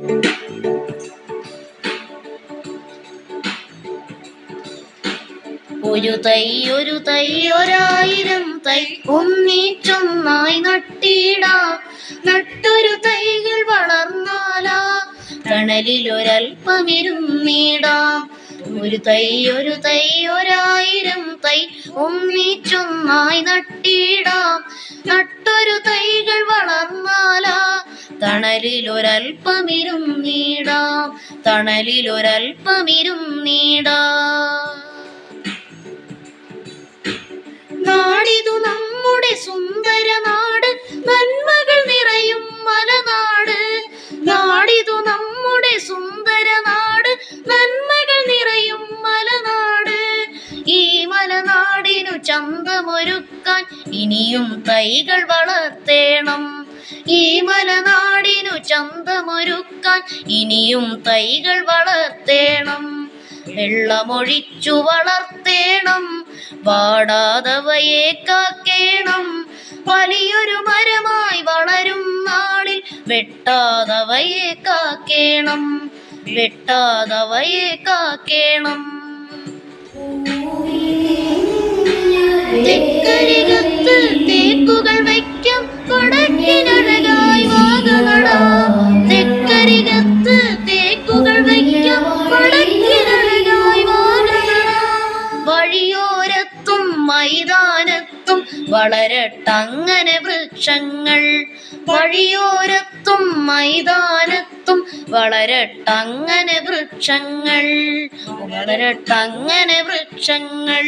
ഒരു തൈ ഒരു തൈ ഒരായിരം തൈ. ഒന്നിച്ചൊന്നായി നട്ടിടാ. നട്ടൊരു തൈകൾ വളർന്നാലാ. തണലിലൊരൽപ്പമിരുന്നിടാം ഒരു തൈ ഒരു തൈ ഒരായിരം തൈ. ഒന്നിച്ചൊന്നായി നട്ടിടാം. നട്ടൊരു തൈകൾ തണലിലൊരൽപ്പമിരുന്നിടാം തണലിലൊരൽപ്പമിരുന്നിടാം നാടിതു നമ്മുടെ സുന്ദര നാട് നന്മകൾ നിറയും മലനാട്. നാടിതു നമ്മുടെ സുന്ദര നാട് നന്മകൾ നിറയും മലനാട്. ഈ മലനാടിനു ചന്തമൊരുക്കാൻ ഇനിയും തൈകൾ വളർത്തേണം. ഈ മലനാടിനു ചന്തമൊരുക്കാൻ ഇനിയും തൈകൾ വളർത്തേണം. വെള്ളമൊഴിച്ചു വളർത്തേണം. വാടാതവയെ കാക്കേണം. വലിയൊരു മരമായി വളരും നാളിൽ വെട്ടാതവയെ കാക്കേണം. വെട്ടാതവയെ കാക്കേണം. മൈതാനത്തും വളരട്ടങ്ങനെ വൃക്ഷങ്ങൾ. വഴിയോരത്തും മൈതാനത്തും വളരട്ടങ്ങനെ വൃക്ഷങ്ങൾ. വളരട്ടങ്ങനെ വൃക്ഷങ്ങൾ.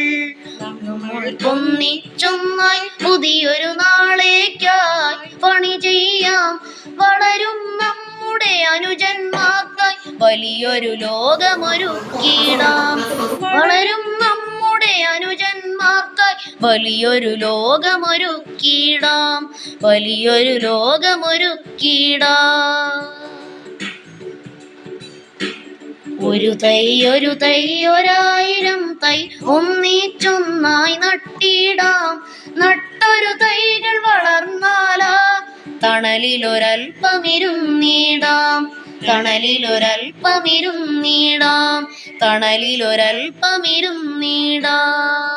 നമ്മൾ ഒന്നിച്ചൊന്നായി പുതിയൊരു നാളേക്കായി പണി ചെയ്യാം. വളരും നമ്മുടെ അനുജന്മാർക്കായി വലിയൊരു ലോകമൊരുക്കിയിടാം. വളരും അനുജന്മാർക്കായി വലിയൊരു കീടാം വലിയൊരു ലോകമൊരുക്കിടാം ഒരു തൈ ഒരു തൈ ഒരായിരം തൈ ഒന്നിച്ചൊന്നായി നട്ടിടാം. നട്ടൊരു തൈകൾ വളർന്നാലാ തണലിലൊരൽപ്പമിരുന്നിടാം തണലിലൊരൽപ്പമിരുന്നിടാം തണലിലൊരൽപ്പമിരുന്നിടാം